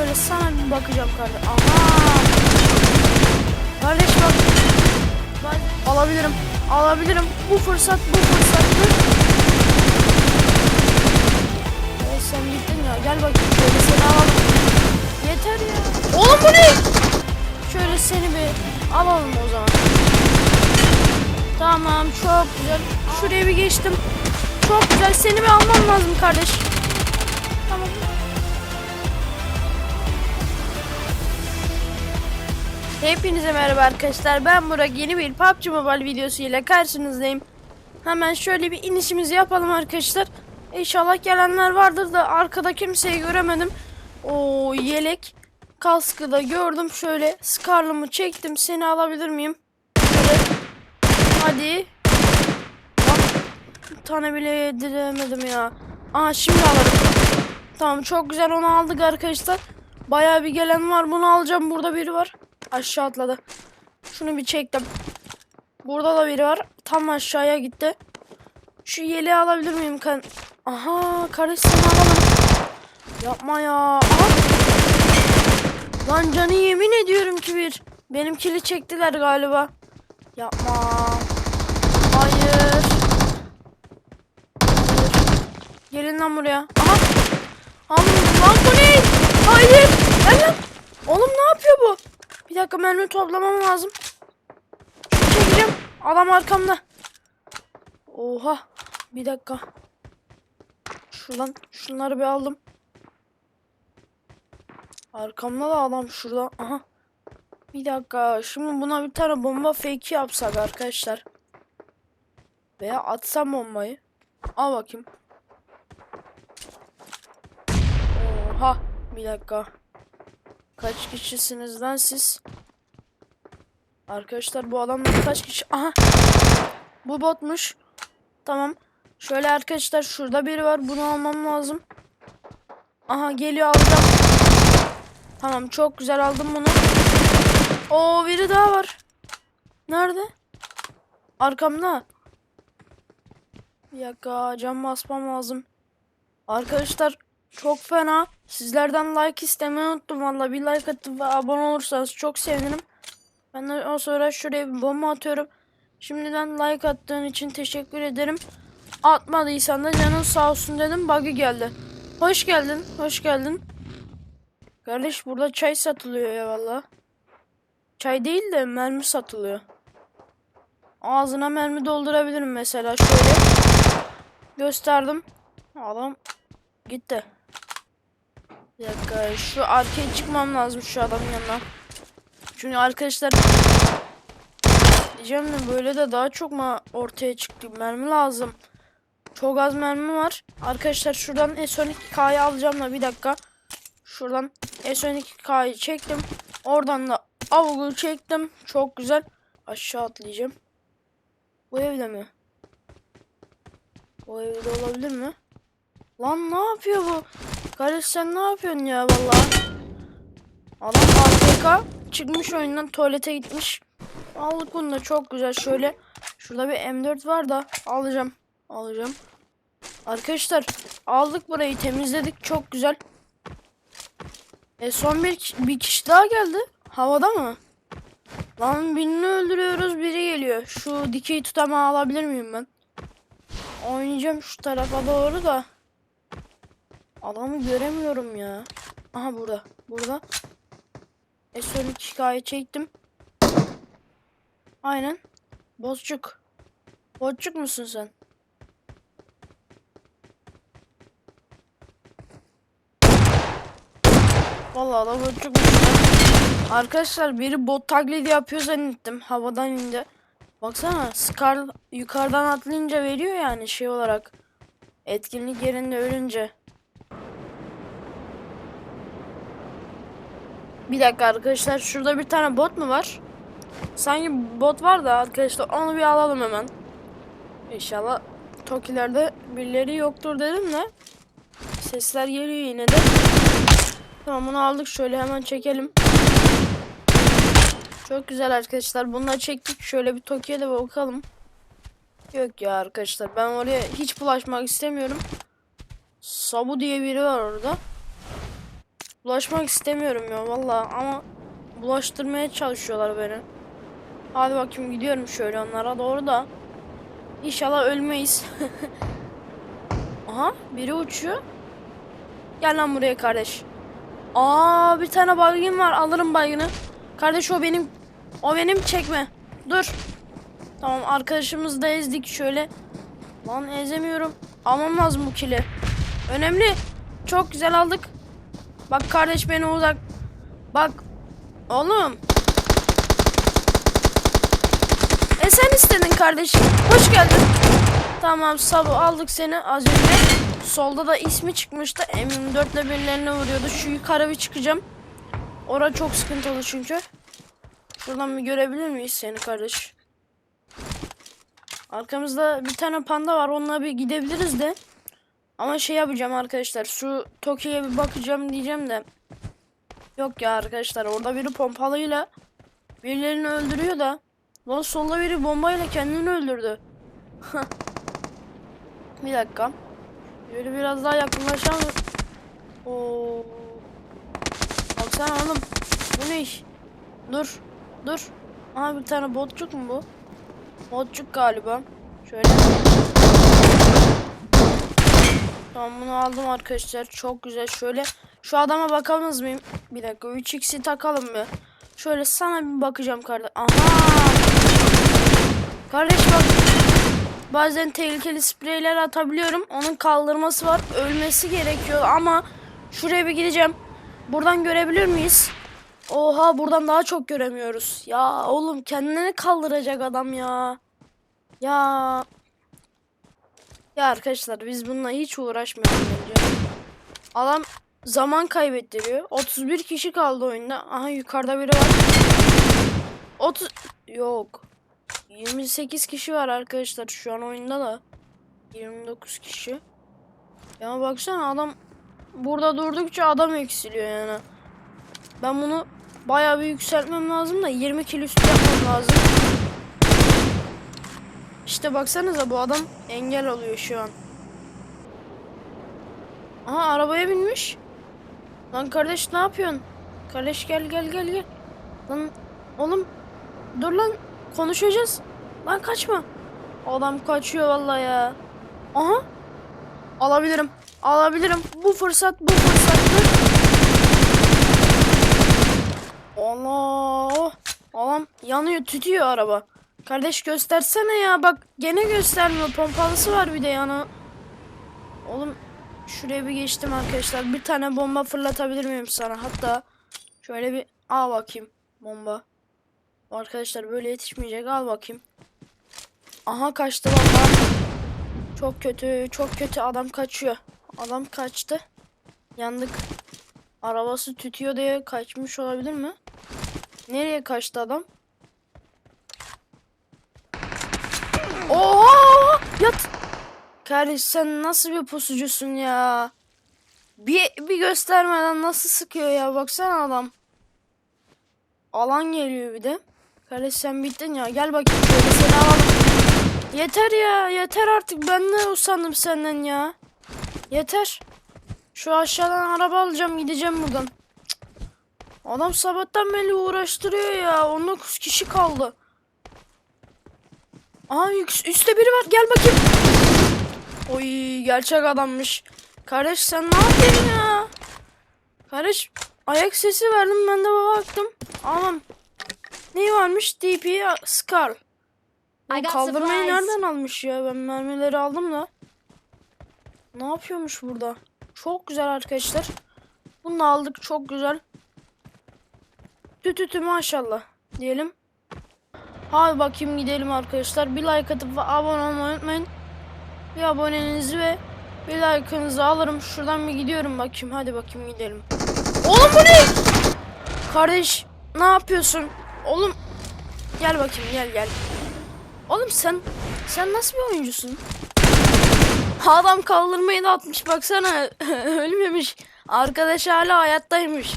Şöyle sana bir bakacağım kardeş. Aha. Kardeş bak. Ben alabilirim. Alabilirim. Bu fırsat bu fırsattır. Evet sen gittin ya. Gel bakayım şöyle seni alalım. Yeter ya. Oğlum bu ne? Şöyle seni bir alalım o zaman. Tamam çok güzel. Şuraya bir geçtim. Çok güzel. Seni bir almam lazım kardeş. Tamam. Hepinize merhaba arkadaşlar. Ben Burak. Yeni bir PUBG Mobile videosu ile karşınızdayım. Hemen şöyle bir inişimizi yapalım arkadaşlar. İnşallah gelenler vardır da arkada kimseyi göremedim. O yelek kaskı da gördüm. Şöyle skarlımı çektim. Seni alabilir miyim? Hadi. Bak, Bir tane bile yediremedim ya. Aa şimdi alırım. Tamam çok güzel onu aldık arkadaşlar. Bayağı bir gelen var. Bunu alacağım. Burada biri var. Aşağı atladı. Şunu bir çektim. Burada da biri var. Tam aşağıya gitti. Şu yeleği alabilir miyim? Kan Aha kardeş seni alalım. Yapma ya. Aha. Lan canı yemin ediyorum ki bir. Benim kili çektiler galiba. Yapma. Hayır. Hayır. Gelin lan buraya. Aha. Lan, lan bu ne? Hayır. Gel. Oğlum ne yapıyor bu? Bir dakika mermi toplamam lazım. Çekeceğim. Adam arkamda. Oha. Bir dakika. Şuradan şunları bir aldım. Arkamda da adam şurada. Aha. Bir dakika. Şimdi buna bir tane bomba fake yapsak arkadaşlar. Veya atsam bombayı. Al bakayım. Oha. Bir dakika. Kaç kişisiniz lan siz? Arkadaşlar bu adamlar kaç kişi? Aha. Bu botmuş. Tamam. Şöyle arkadaşlar şurada biri var. Bunu almam lazım. Aha geliyor alacağım. Tamam çok güzel aldım bunu. Oo biri daha var. Nerede? Arkamda. Bir dakika cam basmam lazım. Arkadaşlar çok fena. Sizlerden like istemeyi unuttum valla. Bir like atıp ve abone olursanız çok sevinirim. Ben de o sonra şuraya bir bomba atıyorum. Şimdiden like attığın için teşekkür ederim. Atmadıysan da canın sağ olsun dedim. Buggy geldi. Hoş geldin. Hoş geldin. Kardeş burada çay satılıyor ya valla. Çay değil de mermi satılıyor. Ağzına mermi doldurabilirim mesela şöyle. Gösterdim. Adam gitti. Bir dakika şu arkaya çıkmam lazım şu adamın yanına. Çünkü arkadaşlar diyeceğim de böyle de daha çok mu ortaya çıktı mermi lazım. Çok az mermi var. Arkadaşlar şuradan S12K'yı alacağım da bir dakika. Şuradan S12K'yı çektim. Oradan da avlu çektim. Çok güzel. Aşağı atlayacağım. Bu evde mi? Bu evde olabilir mi? Lan ne yapıyor bu? Kardeş sen ne yapıyorsun ya vallahi? Adam AFK çıkmış oyundan tuvalete gitmiş. Aldık bunu da çok güzel şöyle. Şurada bir M4 var da alacağım. Alacağım. Arkadaşlar aldık burayı temizledik çok güzel. E son bir, bir kişi daha geldi. Havada mı? Lan birini öldürüyoruz biri geliyor. Şu dikey tutamağı alabilir miyim ben? Oynayacağım şu tarafa doğru da. Adamı göremiyorum ya. Aha burada. Burada. S12 şikayet çektim. Aynen. Bozcuk. Bozcuk musun sen? Vallahi da bozcukmuş. ya. Arkadaşlar biri bot taklidi yapıyor zannettim. Havadan indi. Baksana Scar yukarıdan atlayınca veriyor yani şey olarak. Etkinlik yerinde ölünce. Bir dakika arkadaşlar şurada bir tane bot mu var? Sanki bot var da arkadaşlar onu bir alalım hemen. İnşallah Tokilerde birileri yoktur dedim de. Sesler geliyor yine de. Tamam bunu aldık şöyle hemen çekelim. Çok güzel arkadaşlar bunları çektik. Şöyle bir Toki'ye de bakalım. Yok ya arkadaşlar ben oraya hiç bulaşmak istemiyorum. Sabu diye biri var orada. Bulaşmak istemiyorum ya valla ama bulaştırmaya çalışıyorlar beni. Hadi bakayım gidiyorum şöyle onlara doğru da. İnşallah ölmeyiz. Aha biri uçuyor. Gel lan buraya kardeş. Aa bir tane baygın var alırım baygını. Kardeş o benim. O benim çekme. Dur. Tamam arkadaşımızı da ezdik şöyle. Lan ezemiyorum. Almam lazım bu kili. Önemli. Çok güzel aldık. Bak kardeş beni uzak. Bak. Oğlum. E sen istedin kardeşim. Hoş geldin. Tamam Sabu aldık seni az önce. Solda da ismi çıkmıştı. M24 ile birilerine vuruyordu. Şu yukarı bir çıkacağım. Ora çok sıkıntılı çünkü. Şuradan bir görebilir miyiz seni kardeş? Arkamızda bir tane panda var. Onunla bir gidebiliriz de. Ama şey yapacağım arkadaşlar. Şu Toki'ye bir bakacağım diyeceğim de. Yok ya arkadaşlar. Orada biri pompalıyla birilerini öldürüyor da. Lan solda biri bombayla kendini öldürdü. bir dakika. Böyle biraz daha yakınlaşalım. Oo. Baksana oğlum. Bu ne iş? Dur. Dur. Aha bir tane botçuk mu bu? Botçuk galiba. Şöyle. Tamam bunu aldım arkadaşlar. Çok güzel. Şöyle şu adama bakamaz mıyım? Bir dakika 3x'i takalım bir. Şöyle sana bir bakacağım kardeş. Aha. Kardeş bak. Bazen tehlikeli spreyler atabiliyorum. Onun kaldırması var. Ölmesi gerekiyor ama şuraya bir gideceğim. Buradan görebilir miyiz? Oha buradan daha çok göremiyoruz. Ya oğlum kendini kaldıracak adam ya. Ya. Ya arkadaşlar biz bununla hiç uğraşmayalım bence. Adam zaman kaybettiriyor. 31 kişi kaldı oyunda. Aha yukarıda biri var. 30 yok. 28 kişi var arkadaşlar şu an oyunda da. 29 kişi. Ya baksana adam burada durdukça adam eksiliyor yani. Ben bunu bayağı bir yükseltmem lazım da 20 kilo üstü yapmam lazım. İşte baksanıza bu adam engel oluyor şu an. Aha arabaya binmiş. Lan kardeş ne yapıyorsun? Kardeş gel gel gel gel. Lan oğlum dur lan konuşacağız. Lan kaçma. Adam kaçıyor vallahi ya. Aha. Alabilirim. Alabilirim. Bu fırsat bu fırsattır. Allah. Adam yanıyor tütüyor araba. Kardeş göstersene ya bak gene göstermiyor pompalısı var bir de yana. Oğlum şuraya bir geçtim arkadaşlar. Bir tane bomba fırlatabilir miyim sana? Hatta şöyle bir al bakayım bomba. Arkadaşlar böyle yetişmeyecek al bakayım. Aha kaçtı valla. Çok kötü çok kötü adam kaçıyor. Adam kaçtı. Yandık. Arabası tütüyor diye kaçmış olabilir mi? Nereye kaçtı adam? Oha! Yat. Kardeş sen nasıl bir pusucusun ya? Bir, bir göstermeden nasıl sıkıyor ya baksana adam. Alan geliyor bir de. Kardeş sen bittin ya gel bakayım seni alalım. Yeter ya yeter artık ben ne usandım senden ya. Yeter. Şu aşağıdan araba alacağım gideceğim buradan. Cık. Adam sabahtan beri uğraştırıyor ya 19 kişi kaldı. Aa yük- üstte biri var gel bakayım. Oy gerçek adammış. Kardeş sen ne yapıyorsun ya? Kardeş ayak sesi verdim ben de baktım. Aman. Ne varmış? DP Scar. I got kaldırmayı supplies. nereden almış ya? Ben mermileri aldım da. Ne yapıyormuş burada? Çok güzel arkadaşlar. Bunu da aldık çok güzel. Tütütü maşallah diyelim. Hadi bakayım gidelim arkadaşlar. Bir like atıp abone olmayı unutmayın. Bir abonenizi ve bir like'ınızı alırım. Şuradan bir gidiyorum bakayım. Hadi bakayım gidelim. Oğlum bu ne? Kardeş ne yapıyorsun? Oğlum gel bakayım gel gel. Oğlum sen sen nasıl bir oyuncusun? Adam kaldırmayı da atmış baksana. Ölmemiş. Arkadaş hala hayattaymış.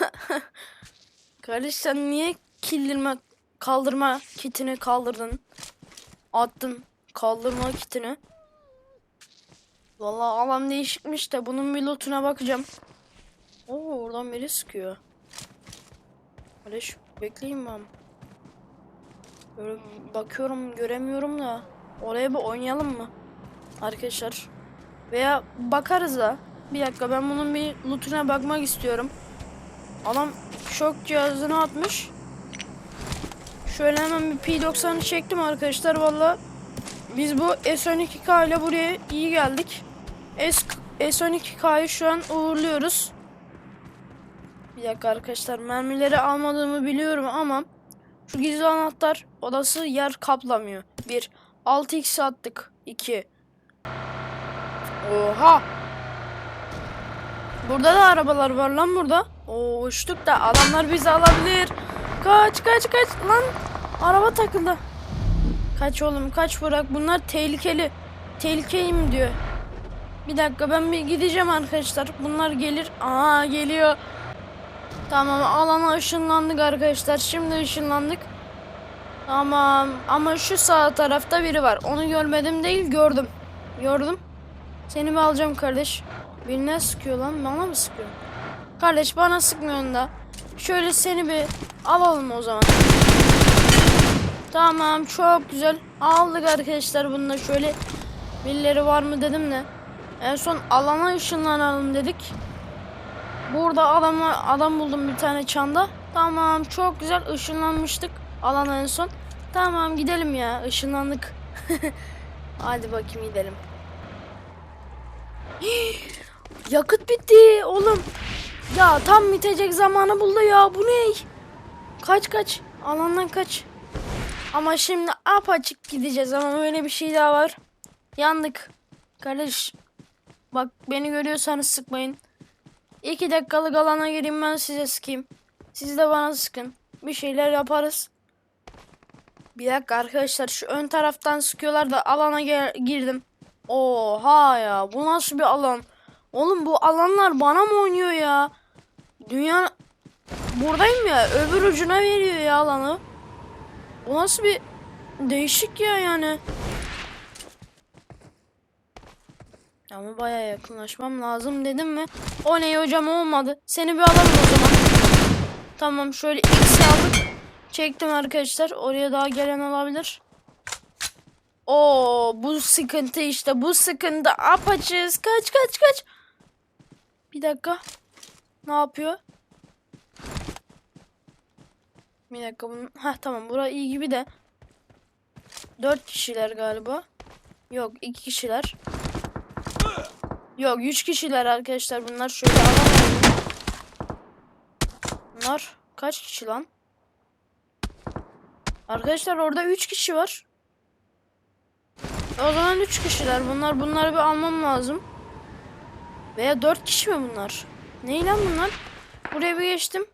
Kardeş sen niye kildirme kaldırma kitini kaldırdın? Attın kaldırma kitini. Vallahi alan değişikmiş de bunun bir lootuna bakacağım. Oo oradan biri sıkıyor. Kardeş bekleyin ben. Böyle bakıyorum göremiyorum da. Oraya bir oynayalım mı? Arkadaşlar. Veya bakarız da. Bir dakika ben bunun bir lootuna bakmak istiyorum. Adam şok cihazını atmış. Şöyle hemen bir P90'ı çektim arkadaşlar valla. Biz bu S12K ile buraya iyi geldik. S S12K'yı şu an uğurluyoruz. Bir dakika arkadaşlar mermileri almadığımı biliyorum ama şu gizli anahtar odası yer kaplamıyor. 1 6x attık. 2 Oha! Burada da arabalar var lan burada. Oo uçtuk da adamlar bizi alabilir. Kaç kaç kaç lan. Araba takıldı. Kaç oğlum kaç bırak. Bunlar tehlikeli. Tehlikeliyim diyor. Bir dakika ben bir gideceğim arkadaşlar. Bunlar gelir. Aa geliyor. Tamam alana ışınlandık arkadaşlar. Şimdi ışınlandık. Tamam ama şu sağ tarafta biri var. Onu görmedim değil gördüm. Gördüm. Seni mi alacağım kardeş? Birine sıkıyor lan. Bana mı sıkıyor? Kardeş bana sıkmıyorsun da. Şöyle seni bir alalım o zaman. Tamam çok güzel. Aldık arkadaşlar bunu da şöyle. Birileri var mı dedim de. En son alana ışınlanalım dedik. Burada adamı adam buldum bir tane çanda. Tamam çok güzel ışınlanmıştık alana en son. Tamam gidelim ya ışınlandık. Hadi bakayım gidelim. Yakıt bitti oğlum. Ya tam bitecek zamanı buldu ya. Bu ne? Kaç kaç. Alandan kaç. Ama şimdi apaçık gideceğiz ama öyle bir şey daha var. Yandık. Kardeş. Bak beni görüyorsanız sıkmayın. İki dakikalık alana gireyim ben size sıkayım. Siz de bana sıkın. Bir şeyler yaparız. Bir dakika arkadaşlar şu ön taraftan sıkıyorlar da alana girdim. Oha ya bu nasıl bir alan? Oğlum bu alanlar bana mı oynuyor ya? Dünya buradayım ya öbür ucuna veriyor ya alanı. Bu nasıl bir değişik ya yani. Ama baya yakınlaşmam lazım dedim mi? O ne hocam olmadı. Seni bir alalım o zaman. Tamam şöyle X aldık. Çektim arkadaşlar. Oraya daha gelen olabilir. Oo bu sıkıntı işte bu sıkıntı apaçız. Kaç kaç kaç. Bir dakika. Ne yapıyor? Bir dakika bunun. Heh tamam bura iyi gibi de. Dört kişiler galiba. Yok iki kişiler. Yok üç kişiler arkadaşlar bunlar şöyle alalım. Bunlar kaç kişi lan? Arkadaşlar orada üç kişi var. O zaman üç kişiler bunlar. Bunları bir almam lazım. Veya dört kişi mi bunlar? Ne lan bunlar? Buraya bir geçtim.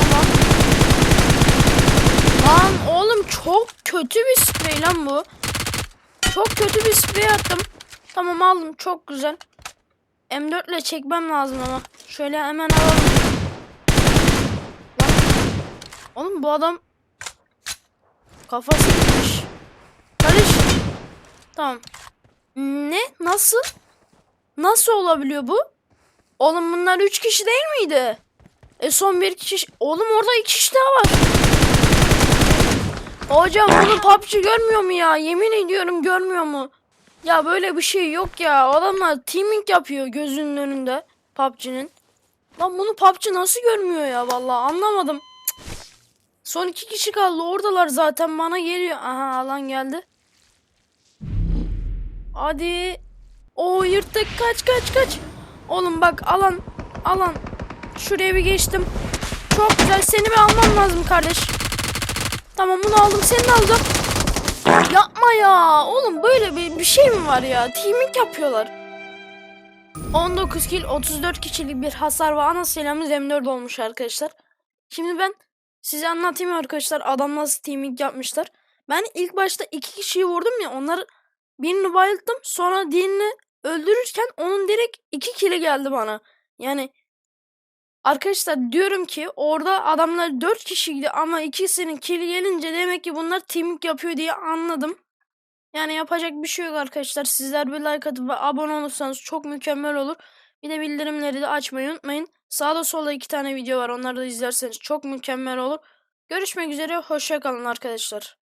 Tamam. Lan oğlum çok kötü bir sprey lan bu. Çok kötü bir sprey attım. Tamam aldım çok güzel. M4 ile çekmem lazım ama. Şöyle hemen alalım. Lan. Oğlum bu adam kafası gitmiş. Karış. Tamam. Ne? Nasıl? Nasıl olabiliyor bu? Oğlum bunlar 3 kişi değil miydi? E son bir kişi. Oğlum orada 2 kişi daha var. Hocam bunu PUBG görmüyor mu ya? Yemin ediyorum görmüyor mu? Ya böyle bir şey yok ya. Adamlar teaming yapıyor gözünün önünde PUBG'nin. Lan bunu PUBG nasıl görmüyor ya vallahi anlamadım. Son iki kişi kaldı. Oradalar zaten bana geliyor. Aha alan geldi. Hadi. O yırttık. Kaç kaç kaç. Oğlum bak alan alan. Şuraya bir geçtim. Çok güzel. Seni bir almam lazım kardeş. Tamam bunu aldım. Seni de aldım. Yapma ya. Oğlum böyle bir, bir şey mi var ya? Teaming yapıyorlar. 19 kill 34 kişilik bir hasar ve ana silahımız M4 olmuş arkadaşlar. Şimdi ben size anlatayım arkadaşlar adam nasıl teaming yapmışlar. Ben ilk başta iki kişiyi vurdum ya onları birini bayılttım sonra diğerini öldürürken onun direkt iki kili geldi bana. Yani arkadaşlar diyorum ki orada adamlar dört kişiydi ama ikisinin kili gelince demek ki bunlar teaming yapıyor diye anladım. Yani yapacak bir şey yok arkadaşlar. Sizler bir like atıp ve abone olursanız çok mükemmel olur. Bir de bildirimleri de açmayı unutmayın. Sağda solda iki tane video var. Onları da izlerseniz çok mükemmel olur. Görüşmek üzere. Hoşça kalın arkadaşlar.